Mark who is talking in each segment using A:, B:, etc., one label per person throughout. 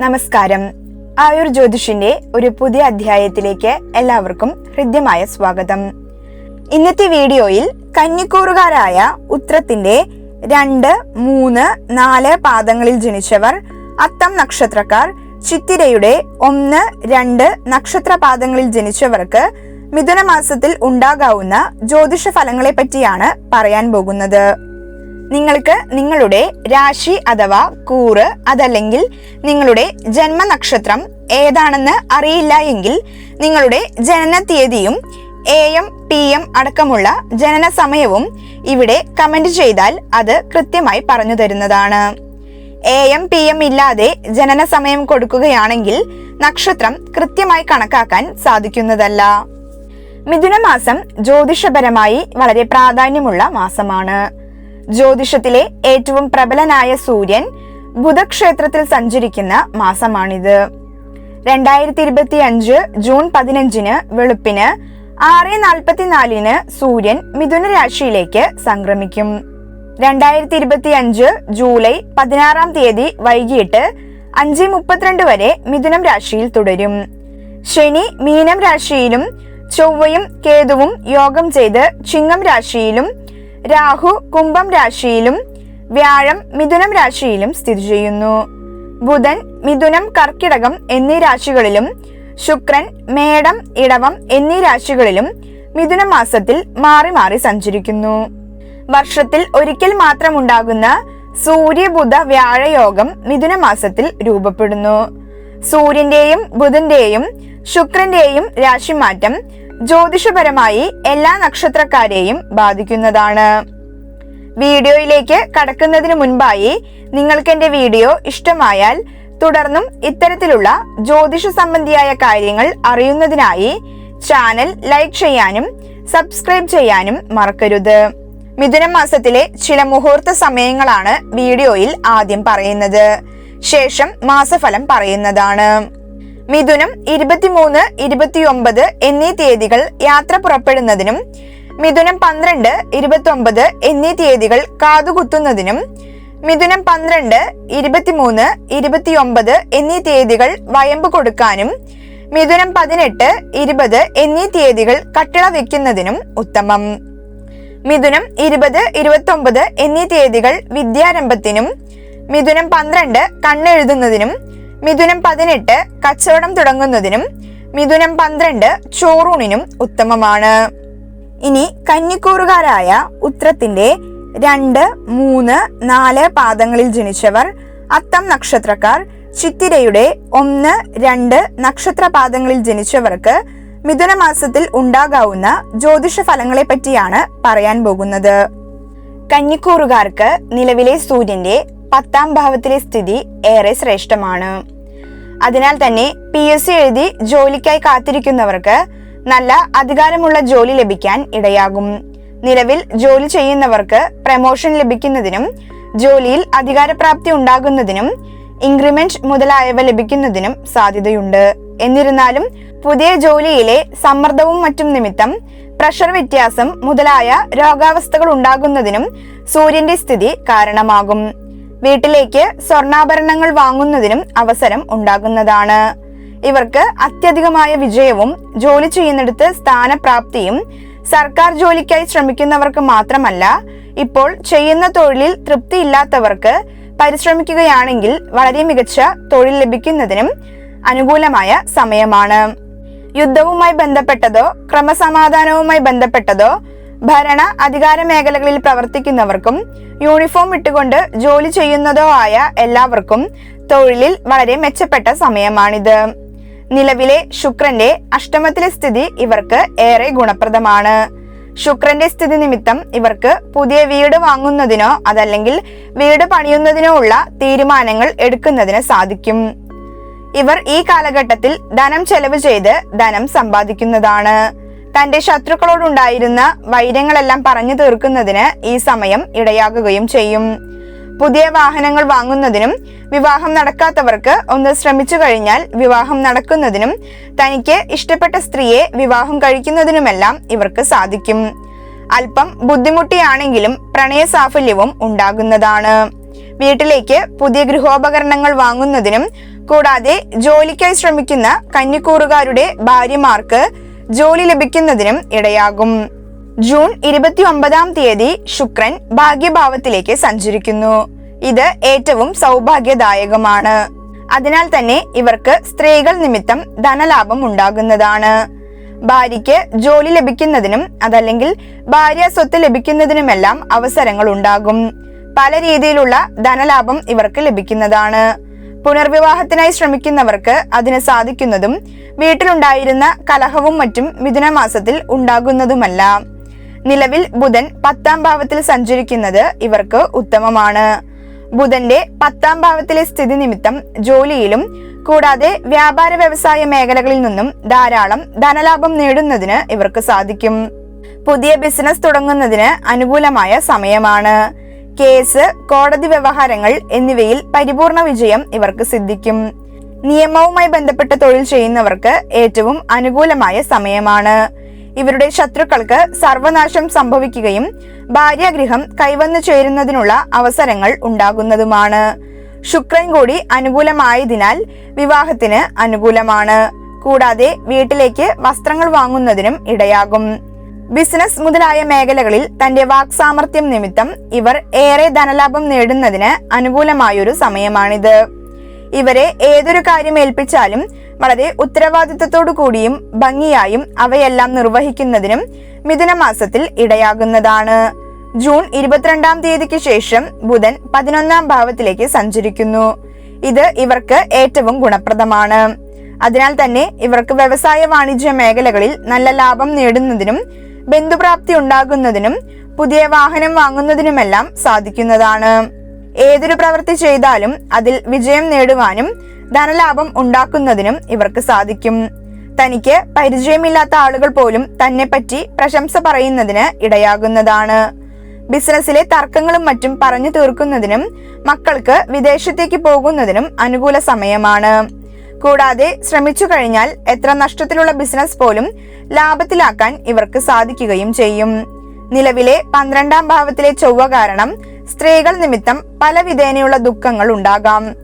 A: നമസ്കാരം. ആയുർ ജ്യോതിഷിന്റെ ഒരു പുതിയ അധ്യായത്തിലേക്ക് എല്ലാവർക്കും ഹൃദ്യമായ സ്വാഗതം. ഇന്നത്തെ വീഡിയോയിൽ കന്നിക്കൂറുകാരായ ഉത്രത്തിന്റെ രണ്ട് മൂന്ന് നാല് പാദങ്ങളിൽ ജനിച്ചവർ അത്തം നക്ഷത്രക്കാർ ചിത്തിരയുടെ ഒന്ന് രണ്ട് നക്ഷത്ര പാദങ്ങളിൽ ജനിച്ചവർക്ക് മിഥുന മാസത്തിൽ ഉണ്ടാകാവുന്ന ജ്യോതിഷ ഫലങ്ങളെ പറ്റിയാണ് പറയാൻ പോകുന്നത്. നിങ്ങൾക്ക് നിങ്ങളുടെ രാശി അഥവാ കൂറ് അതല്ലെങ്കിൽ നിങ്ങളുടെ ജന്മനക്ഷത്രം ഏതാണെന്ന് അറിയില്ല എങ്കിൽ നിങ്ങളുടെ ജനന തീയതിയും എ എം പി എം അടക്കമുള്ള ജനന സമയവും ഇവിടെ കമന്റ് ചെയ്താൽ അത് കൃത്യമായി പറഞ്ഞു തരുന്നതാണ്. എ എം പി എം ഇല്ലാതെ ജനന സമയം കൊടുക്കുകയാണെങ്കിൽ നക്ഷത്രം കൃത്യമായി കണക്കാക്കാൻ സാധിക്കുന്നതല്ല. മിഥുന മാസം ജ്യോതിഷപരമായി വളരെ പ്രാധാന്യമുള്ള മാസമാണ്. ജ്യോതിഷത്തിലെ ഏറ്റവും പ്രബലനായ സൂര്യൻ ബുധക്ഷേത്രത്തിൽ സഞ്ചരിക്കുന്ന മാസമാണിത്. രണ്ടായിരത്തി ഇരുപത്തി അഞ്ച് ജൂൺ പതിനഞ്ചിന് വെളുപ്പിന് ആറ് നാൽപ്പത്തിനാലിന് സൂര്യൻ മിഥുന രാശിയിലേക്ക് സംക്രമിക്കും. രണ്ടായിരത്തി ഇരുപത്തി അഞ്ച് ജൂലൈ പതിനാറാം തീയതി വൈകിട്ട് അഞ്ച് മുപ്പത്തിരണ്ട് വരെ മിഥുനം രാശിയിൽ തുടരും. ശനി മീനം രാശിയിലും ചൊവ്വയും കേതുവും യോഗം ചെയ്ത് ചിങ്ങം രാശിയിലും രാഹു കുംഭം രാശിയിലും വ്യാഴം മിഥുനം രാശിയിലും സ്ഥിതി ചെയ്യുന്നു. ബുധൻ മിഥുനം കർക്കിടകം എന്നീ രാശികളിലും ശുക്രൻ മേടം ഇടവം എന്നീ രാശികളിലും മിഥുന മാസത്തിൽ മാറി മാറി സഞ്ചരിക്കുന്നു. വർഷത്തിൽ ഒരിക്കൽ മാത്രമുണ്ടാകുന്ന സൂര്യബുധ വ്യാഴയോഗം മിഥുന മാസത്തിൽ രൂപപ്പെടുന്നു. സൂര്യന്റെയും ബുധന്റെയും ശുക്രന്റെയും രാശിമാറ്റം ജ്യോതിഷപരമായി എല്ലാ നക്ഷത്രക്കാരെയും ബാധിക്കുന്നതാണ്. വീഡിയോയിലേക്ക് കടക്കുന്നതിന് മുൻപായി നിങ്ങൾക്ക് എന്റെ വീഡിയോ ഇഷ്ടമായാൽ തുടർന്നും ഇത്തരത്തിലുള്ള ജ്യോതിഷ സംബന്ധിയായ കാര്യങ്ങൾ അറിയുന്നതിനായി ചാനൽ ലൈക്ക് ചെയ്യാനും സബ്സ്ക്രൈബ് ചെയ്യാനും മറക്കരുത്. മിഥുന മാസത്തിലെ ചില മുഹൂർത്ത സമയങ്ങളാണ് വീഡിയോയിൽ ആദ്യം പറയുന്നത്. ശേഷം മാസഫലം പറയുന്നതാണ്. മിഥുനം ഇരുപത്തിമൂന്ന് ഇരുപത്തിയൊമ്പത് എന്നീ തീയതികൾ യാത്ര പുറപ്പെടുന്നതിനും മിഥുനം പന്ത്രണ്ട് ഇരുപത്തൊമ്പത് എന്നീ തീയതികൾ കാതുകുത്തുന്നതിനും മിഥുനം പന്ത്രണ്ട് ഇരുപത്തിമൂന്ന് ഇരുപത്തിയൊമ്പത് എന്നീ തീയതികൾ വയമ്പ് കൊടുക്കാനും മിഥുനം പതിനെട്ട് ഇരുപത് എന്നീ തീയതികൾ കട്ടിള വെക്കുന്നതിനും ഉത്തമം. മിഥുനം ഇരുപത് ഇരുപത്തൊമ്പത് എന്നീ തീയതികൾ വിദ്യാരംഭത്തിനും മിഥുനം പന്ത്രണ്ട് കണ്ണെഴുതുന്നതിനും മിഥുനം പതിനെട്ട് കച്ചവടം തുടങ്ങുന്നതിനും മിഥുനം പന്ത്രണ്ട് ചോറൂണിനും ഉത്തമമാണ്. ഇനി കന്നിക്കൂറുകാരായ ഉത്രത്തിന്റെ രണ്ട് മൂന്ന് നാല് പാദങ്ങളിൽ ജനിച്ചവർ അത്തം നക്ഷത്രക്കാർ ചിത്തിരയുടെ ഒന്ന് രണ്ട് നക്ഷത്ര പാദങ്ങളിൽ ജനിച്ചവർക്ക് മിഥുന മാസത്തിൽ ഉണ്ടാകാവുന്ന ജ്യോതിഷ ഫലങ്ങളെ പറ്റിയാണ് പറയാൻ പോകുന്നത്. കന്നിക്കൂറുകാർക്ക് നിലവിലെ സൂര്യന്റെ പത്താം ഭാവത്തിലെ സ്ഥിതി ഏറെ ശ്രേഷ്ഠമാണ്. അതിനാൽ തന്നെ പി എസ് സി എഴുതി ജോലിക്കായി കാത്തിരിക്കുന്നവർക്ക് നല്ല അധികാരമുള്ള ജോലി ലഭിക്കാൻ ഇടയാകും. നിലവിൽ ജോലി ചെയ്യുന്നവർക്ക് പ്രമോഷൻ ലഭിക്കുന്നതിനും ജോലിയിൽ അധികാരപ്രാപ്തി ഉണ്ടാകുന്നതിനും ഇൻക്രിമെന്റ് മുതലായവ ലഭിക്കുന്നതിനും സാധ്യതയുണ്ട്. എന്നിരുന്നാലും പുതിയ ജോലിയിലെ സമ്മർദ്ദവും മറ്റും നിമിത്തം പ്രഷർ വ്യത്യാസം മുതലായ രോഗാവസ്ഥകൾ ഉണ്ടാകുന്നതിനും സൂര്യന്റെ സ്ഥിതി കാരണമാകും. വീട്ടിലേക്ക് സ്വർണാഭരണങ്ങൾ വാങ്ങുന്നതിനും അവസരം ഉണ്ടാകുന്നതാണ്. ഇവർക്ക് അത്യധികമായ വിജയവും ജോലി ചെയ്യുന്നിടത്ത് സ്ഥാനപ്രാപ്തിയും സർക്കാർ ജോലിക്കായി ശ്രമിക്കുന്നവർക്ക് മാത്രമല്ല ഇപ്പോൾ ചെയ്യുന്ന തൊഴിലിൽ തൃപ്തിയില്ലാത്തവർക്ക് പരിശ്രമിക്കുകയാണെങ്കിൽ വളരെ മികച്ച തൊഴിൽ ലഭിക്കുന്നതിനും അനുകൂലമായ സമയമാണ്. യുദ്ധവുമായി ബന്ധപ്പെട്ടതോ ക്രമസമാധാനവുമായി ബന്ധപ്പെട്ടതോ ഭരണ അധികാര മേഖലകളിൽ പ്രവർത്തിക്കുന്നവർക്കും യൂണിഫോം ഇട്ടുകൊണ്ട് ജോലി ചെയ്യുന്നതോ ആയ എല്ലാവർക്കും തൊഴിലിൽ വളരെ മെച്ചപ്പെട്ട സമയമാണിത്. നിലവിലെ ശുക്രന്റെ അഷ്ടമത്തിലെ സ്ഥിതി ഇവർക്ക് ഏറെ ഗുണപ്രദമാണ്. ശുക്രന്റെ സ്ഥിതി നിമിത്തം ഇവർക്ക് പുതിയ വീട് വാങ്ങുന്നതിനോ അതല്ലെങ്കിൽ വീട് പണിയുന്നതിനോ ഉള്ള തീരുമാനങ്ങൾ എടുക്കുന്നതിന് സാധിക്കും. ഇവർ ഈ കാലഘട്ടത്തിൽ ധനം ചെലവ് ചെയ്ത് ധനം സമ്പാദിക്കുന്നതാണ്. തന്റെ ശത്രുക്കളോടുണ്ടായിരുന്ന വൈരങ്ങളെല്ലാം പറഞ്ഞു തീർക്കുന്നതിന് ഈ സമയം ഇടയാകുകയും ചെയ്യും. പുതിയ വാഹനങ്ങൾ വാങ്ങുന്നതിനും വിവാഹം നടക്കാത്തവർക്ക് ഒന്ന് ശ്രമിച്ചു കഴിഞ്ഞാൽ വിവാഹം നടക്കുന്നതിനും തനിക്ക് ഇഷ്ടപ്പെട്ട സ്ത്രീയെ വിവാഹം കഴിക്കുന്നതിനുമെല്ലാം ഇവർക്ക് സാധിക്കും. അല്പം ബുദ്ധിമുട്ടിയാണെങ്കിലും പ്രണയ സാഫല്യവും ഉണ്ടാകുന്നതാണ്. വീട്ടിലേക്ക് പുതിയ ഗൃഹോപകരണങ്ങൾ വാങ്ങുന്നതിനും കൂടാതെ ജോലിക്കായി ശ്രമിക്കുന്ന കന്നിക്കൂറുകാരുടെ ഭാര്യമാർക്ക് ജോലി ലഭിക്കുന്നതിനും ഇടയാകും. ജൂൺ ഇരുപത്തി ഒമ്പതാം തീയതി ശുക്രൻ ഭാഗ്യഭാവത്തിലേക്ക് സഞ്ചരിക്കുന്നു. ഇത് ഏറ്റവും സൗഭാഗ്യദായകമാണ്. അതിനാൽ തന്നെ ഇവർക്ക് സ്ത്രീകൾ നിമിത്തം ധനലാഭം ഉണ്ടാകുന്നതാണ്. ഭാര്യയ്ക്ക് ജോലി ലഭിക്കുന്നതിനും അതല്ലെങ്കിൽ ഭാര്യ സ്വത്ത് ലഭിക്കുന്നതിനുമെല്ലാം അവസരങ്ങൾ ഉണ്ടാകും. പല രീതിയിലുള്ള ധനലാഭം ഇവർക്ക് ലഭിക്കുന്നതാണ്. പുനർവിവാഹത്തിനായി ശ്രമിക്കുന്നവർക്ക് അതിന് സാധിക്കുന്നതും വീട്ടിലുണ്ടായിരുന്ന കലഹവും മറ്റും മിഥുനമാസത്തിൽ ഉണ്ടാകുന്നതുമല്ല. നിലവിൽ ബുധൻ പത്താം ഭാവത്തിൽ സഞ്ചരിക്കുന്നത് ഇവർക്ക് ഉത്തമമാണ്. ബുധന്റെ പത്താം ഭാവത്തിലെ സ്ഥിതി നിമിത്തം ജോലിയിലും കൂടാതെ വ്യാപാര വ്യവസായ മേഖലകളിൽ നിന്നും ധാരാളം ധനലാഭം നേടുന്നതിന് ഇവർക്ക് സാധിക്കും. പുതിയ ബിസിനസ് തുടങ്ങുന്നതിന് അനുകൂലമായ സമയമാണ്. കേസ് കോടതി വ്യവഹാരങ്ങൾ എന്നിവയിൽ പരിപൂർണ വിജയം ഇവർക്ക് സിദ്ധിക്കും. നിയമവുമായി ബന്ധപ്പെട്ട തൊഴിൽ ചെയ്യുന്നവർക്ക് ഏറ്റവും അനുകൂലമായ സമയമാണ്. ഇവരുടെ ശത്രുക്കൾക്ക് സർവനാശം സംഭവിക്കുകയും ഭാര്യാഗൃഹം കൈവന്നു ചേരുന്നതിനുള്ള അവസരങ്ങൾ ഉണ്ടാകുന്നതുമാണ്. ശുക്രൻ കൂടി അനുകൂലമായതിനാൽ വിവാഹത്തിന് അനുകൂലമാണ്. കൂടാതെ വീട്ടിലേക്ക് വസ്ത്രങ്ങൾ വാങ്ങുന്നതിനും ഇടയാകും. ബിസിനസ് മുതലായ മേഖലകളിൽ തന്റെ വാക്സാമർത്ഥ്യം നിമിത്തം ഇവർ ഏറെ ധനലാഭം നേടുന്നതിന് അനുകൂലമായൊരു സമയമാണിത്. ഇവരെ ഏതൊരു കാര്യം ഏൽപ്പിച്ചാലും വളരെ ഉത്തരവാദിത്തത്തോടു കൂടിയും ഭംഗിയായും അവയെല്ലാം നിർവഹിക്കുന്നതിനും മിഥുനമാസത്തിൽ ഇടയാകുന്നതാണ്. ജൂൺ ഇരുപത്തിരണ്ടാം തീയതിക്ക് ശേഷം ബുധൻ പതിനൊന്നാം ഭാവത്തിലേക്ക് സഞ്ചരിക്കുന്നു. ഇത് ഇവർക്ക് ഏറ്റവും ഗുണപ്രദമാണ്. അതിനാൽ തന്നെ ഇവർക്ക് വ്യവസായ വാണിജ്യ മേഖലകളിൽ നല്ല ലാഭം നേടുന്നതിനും ബന്ധുപ്രാപ്തി ഉണ്ടാകുന്നതിനും പുതിയ വാഹനം വാങ്ങുന്നതിനുമെല്ലാം സാധിക്കുന്നതാണ്. ഏതൊരു പ്രവൃത്തി ചെയ്താലും അതിൽ വിജയം നേടുവാനും ധനലാഭം ഉണ്ടാക്കുന്നതിനും ഇവർക്ക് സാധിക്കും. തനിക്ക് പരിചയമില്ലാത്ത ആളുകൾ പോലും തന്നെ പറ്റി പ്രശംസ പറയുന്നതിന് ഇടയാകുന്നതാണ്. ബിസിനസ്സിലെ തർക്കങ്ങളും മറ്റും പറഞ്ഞു തീർക്കുന്നതിനും മക്കൾക്ക് വിദേശത്തേക്ക് പോകുന്നതിനും അനുകൂല സമയമാണ്. കൂടാതെ ശ്രമിച്ചു കഴിഞ്ഞാൽ എത്ര നഷ്ടത്തിലുള്ള ബിസിനസ് പോലും ലാഭത്തിലാക്കാൻ ഇവർക്ക് സാധിക്കുകയും ചെയ്യും. നിലവിലെ പന്ത്രണ്ടാം ഭാവത്തിലെ ചൊവ്വ കാരണം സ്ത്രീകൾ നിമിത്തം പല വിധേനയുള്ള ദുഃഖങ്ങൾ ഉണ്ടാകാം.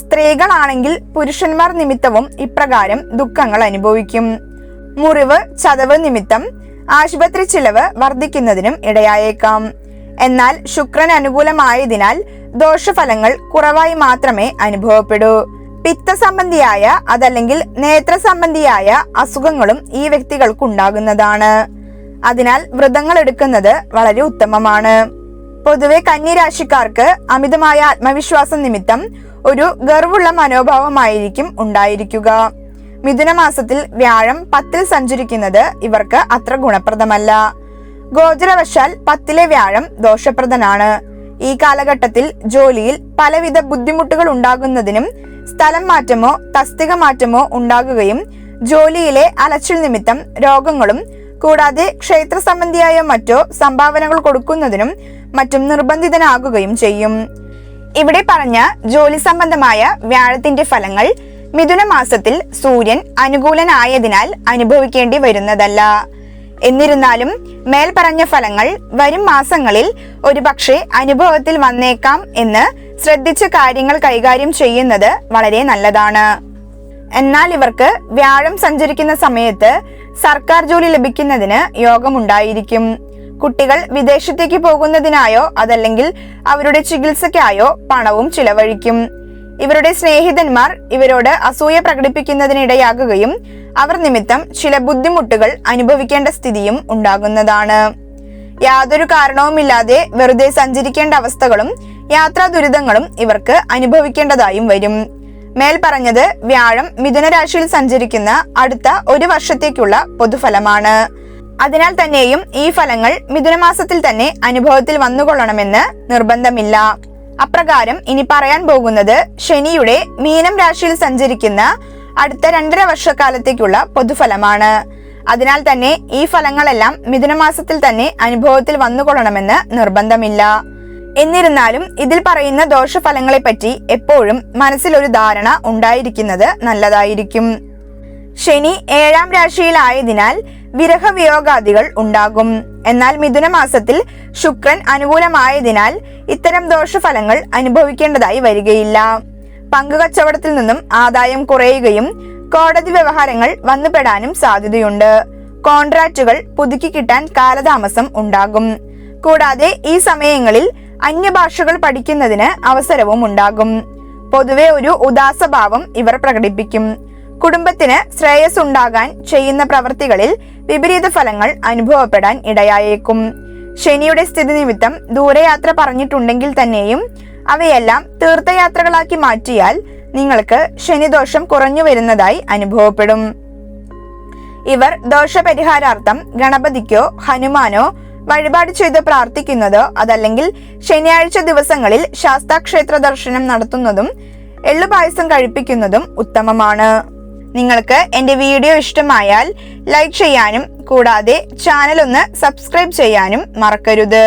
A: സ്ത്രീകളാണെങ്കിൽ പുരുഷന്മാർ നിമിത്തവും ഇപ്രകാരം ദുഃഖങ്ങൾ അനുഭവിക്കും. മുറിവ് ചതവ് നിമിത്തം ആശുപത്രി ചിലവ് വർദ്ധിക്കുന്നതിനും ഇടയായേക്കാം. എന്നാൽ ശുക്രൻ അനുകൂലമായതിനാൽ ദോഷഫലങ്ങൾ കുറവായി മാത്രമേ അനുഭവപ്പെടൂ. പിത്ത സംബന്ധിയായ അതല്ലെങ്കിൽ നേത്ര സംബന്ധിയായ അസുഖങ്ങളും ഈ വ്യക്തികൾക്ക് ഉണ്ടാകുന്നതാണ് അതിനാൽ വ്രതങ്ങൾ എടുക്കുന്നത് വളരെ ഉത്തമമാണ്. പൊതുവെ കന്യരാശിക്കാർക്ക് അമിതമായ ആത്മവിശ്വാസം നിമിത്തം ഒരു ഗർവുള്ള മനോഭാവമായിരിക്കും ഉണ്ടായിരിക്കുക. മിഥുനമാസത്തിൽ വ്യാഴം പത്തിൽ സഞ്ചരിക്കുന്നത് ഇവർക്ക് അത്ര ഗുണപ്രദമല്ല. ഗോചരവശാൽ പത്തിലെ വ്യാഴം ദോഷപ്രദനാണ്. ഈ കാലഘട്ടത്തിൽ ജോലിയിൽ പലവിധ ബുദ്ധിമുട്ടുകൾ ഉണ്ടാകുന്നതിനും സ്ഥലം മാറ്റമോ തസ്തിക മാറ്റമോ ഉണ്ടാകുകയും ജോലിയിലെ അലച്ചിൽ നിമിത്തം രോഗങ്ങളും കൂടാതെ ക്ഷേത്ര സംബന്ധിയായ മറ്റോ സംഭാവനകൾ കൊടുക്കുന്നതിനും മറ്റും നിർബന്ധിതനാകുകയും ചെയ്യും. ഇവിടെ പറഞ്ഞ ജോലി സംബന്ധമായ വ്യാഴത്തിന്റെ ഫലങ്ങൾ മിഥുന മാസത്തിൽ സൂര്യൻ അനുകൂലനായതിനാൽ അനുഭവിക്കേണ്ടി വരുന്നതല്ല. എന്നിരുന്നാലും മേൽപ്പറഞ്ഞ ഫലങ്ങൾ വരും മാസങ്ങളിൽ ഒരുപക്ഷെ അനുഭവത്തിൽ വന്നേക്കാം എന്ന് ശ്രദ്ധിച്ച് കാര്യങ്ങൾ കൈകാര്യം ചെയ്യുന്നത് വളരെ നല്ലതാണ്. എന്നാൽ ഇവർക്ക് വ്യാഴം സഞ്ചരിക്കുന്ന സമയത്ത് സർക്കാർ ജോലി ലഭിക്കുന്നതിന് യോഗമുണ്ടായിരിക്കും. കുട്ടികൾ വിദേശത്തേക്ക് പോകുന്നതിനായോ അതല്ലെങ്കിൽ അവരുടെ ചികിത്സയ്ക്കായോ പണവും ചിലവഴിക്കും. ഇവരുടെ സ്നേഹിതന്മാർ ഇവരോട് അസൂയ പ്രകടിപ്പിക്കുന്നതിനിടയാകുകയും അവർ നിമിത്തം ചില ബുദ്ധിമുട്ടുകൾ അനുഭവിക്കേണ്ട സ്ഥിതിയും ഉണ്ടാകുന്നതാണ്. യാതൊരു കാരണവുമില്ലാതെ വെറുതെ സഞ്ചരിക്കേണ്ട അവസ്ഥകളും യാത്രാ ദുരിതങ്ങളും ഇവർക്ക് അനുഭവിക്കേണ്ടതായും വരും. മേൽ പറഞ്ഞത് വ്യാഴം മിഥുനരാശിയിൽ സഞ്ചരിക്കുന്ന അടുത്ത ഒരു വർഷത്തേക്കുള്ള പൊതുഫലമാണ്. അതിനാൽ തന്നെയും ഈ ഫലങ്ങൾ മിഥുനമാസത്തിൽ തന്നെ അനുഭവത്തിൽ വന്നുകൊള്ളണമെന്ന് നിർബന്ധമില്ല. അപ്രകാരം ഇനി പറയാൻ പോകുന്നത് ശനിയുടെ മീനം രാശിയിൽ സഞ്ചരിക്കുന്ന അടുത്ത രണ്ടര വർഷക്കാലത്തേക്കുള്ള പൊതുഫലമാണ്. അതിനാൽ തന്നെ ഈ ഫലങ്ങളെല്ലാം മിഥുനമാസത്തിൽ തന്നെ അനുഭവത്തിൽ വന്നുകൊള്ളണമെന്ന് നിർബന്ധമില്ല. എന്നിരുന്നാലും ഇതിൽ പറയുന്ന ദോഷഫലങ്ങളെ പറ്റി എപ്പോഴും മനസ്സിലൊരു ധാരണ ഉണ്ടായിരിക്കുന്നത് നല്ലതായിരിക്കും. ശനി ഏഴാം രാശിയിലായതിനാൽ വിരഹവിയോഗാദികൾ ഉണ്ടാകും. എന്നാൽ മിഥുന മാസത്തിൽ ശുക്രൻ അനുകൂലമായതിനാൽ ഇത്തരം ദോഷഫലങ്ങൾ അനുഭവിക്കേണ്ടതായി വരികയില്ല. പങ്കുകച്ചവടത്തിൽ നിന്നും ആദായം കുറയുകയും കോടതി വ്യവഹാരങ്ങൾ വന്നുപെടാനും സാധ്യതയുണ്ട്. കോൺട്രാക്റ്റുകൾ പുതുക്കി കിട്ടാൻ കാലതാമസം ഉണ്ടാകും. കൂടാതെ ഈ സമയങ്ങളിൽ അന്യഭാഷകൾ പഠിക്കുന്നതിന് അവസരവും ഉണ്ടാകും. പൊതുവെ ഒരു ഉദാസഭാവം ഇവർ പ്രകടിപ്പിക്കും. കുടുംബത്തിന് ശ്രേയസ് ഉണ്ടാകാൻ ചെയ്യുന്ന പ്രവൃത്തികളിൽ വിപരീത ഫലങ്ങൾ അനുഭവപ്പെടാൻ ഇടയായേക്കും. ശനിയുടെ സ്ഥിതി നിമിത്തം ദൂരയാത്ര പറഞ്ഞിട്ടുണ്ടെങ്കിൽ തന്നെയും അവയെല്ലാം തീർത്ഥയാത്രകളാക്കി മാറ്റിയാൽ നിങ്ങൾക്ക് ശനിദോഷം കുറഞ്ഞു വരുന്നതായി അനുഭവപ്പെടും. ഇവർ ദോഷപരിഹാരാർത്ഥം ഗണപതിക്കോ ഹനുമാനോ വഴിപാട് ചെയ്ത് പ്രാർത്ഥിക്കുന്നതോ അതല്ലെങ്കിൽ ശനിയാഴ്ച ദിവസങ്ങളിൽ ശാസ്താക്ഷേത്ര ദർശനം നടത്തുന്നതും എള്ളുപായസം കഴിപ്പിക്കുന്നതും ഉത്തമമാണ്. നിങ്ങൾക്ക് എന്റെ വീഡിയോ ഇഷ്ടമായാൽ ലൈക്ക് ചെയ്യാനും കൂടാതെ ചാനൽ ഒന്ന് സബ്സ്ക്രൈബ് ചെയ്യാനും മറക്കരുത്.